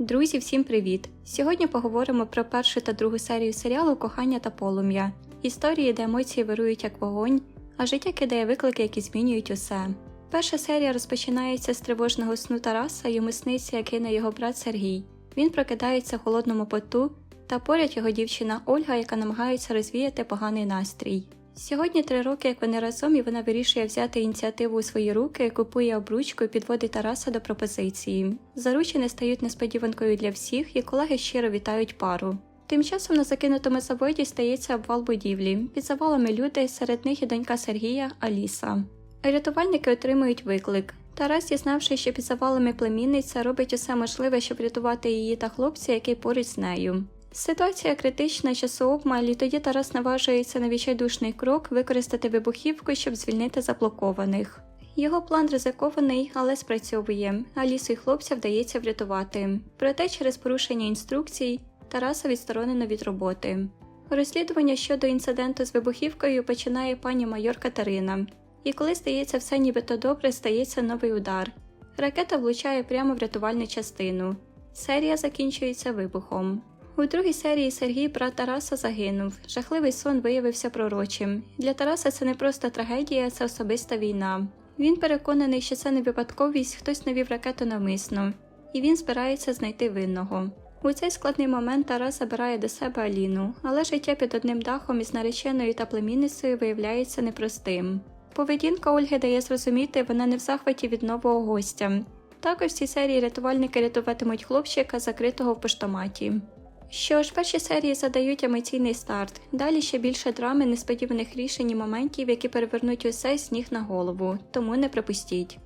Друзі, всім привіт! Сьогодні поговоримо про першу та другу серію серіалу Кохання та полум'я. Історії, де емоції вирують як вогонь, а життя кидає виклики, які змінюють усе. Перша серія розпочинається з тривожного сну Тараса, йому сниться, як гине його брат Сергій. Він прокидається в холодному поту, та поряд його дівчина Ольга, яка намагається розвіяти поганий настрій. Сьогодні три роки, як вони разом, і вона вирішує взяти ініціативу у свої руки, купує обручку і підводить Тараса до пропозиції. Заручені стають несподіванкою для всіх, і колеги щиро вітають пару. Тим часом на закинутому заводі стається обвал будівлі. Під завалами люди, серед них і донька Сергія Аліса. Рятувальники отримують виклик. Тарас, дізнавшись, що під завалами племінниця, робить усе можливе, щоб рятувати її та хлопця, який поруч з нею. Ситуація критична, часу обмаль, і тоді Тарас наважується на відчайдушний крок використати вибухівку, щоб звільнити заблокованих. Його план ризикований, але спрацьовує, а лісу й хлопця вдається врятувати. Проте через порушення інструкцій Тараса відсторонено від роботи. Розслідування щодо інциденту з вибухівкою починає пані майор Катерина. І коли здається все нібито добре, стається новий удар. Ракета влучає прямо в рятувальну частину. Серія закінчується вибухом. У другій серії Сергій брат Тараса загинув. Жахливий сон виявився пророчим. Для Тараса це не просто трагедія, це особиста війна. Він переконаний, що це не випадковість, хтось навів ракету навмисно, і він збирається знайти винного. У цей складний момент Тарас забирає до себе Аліну, але життя під одним дахом із нареченою та племінницею виявляється непростим. Поведінка Ольги дає зрозуміти, вона не в захваті від нового гостя. Також в цій серії рятувальники рятуватимуть хлопчика, закритого в поштоматі. Що ж, перші серії задають емоційний старт. Далі ще більше драми, несподіваних рішень і моментів, які перевернуть усе сніг на голову, тому не пропустіть.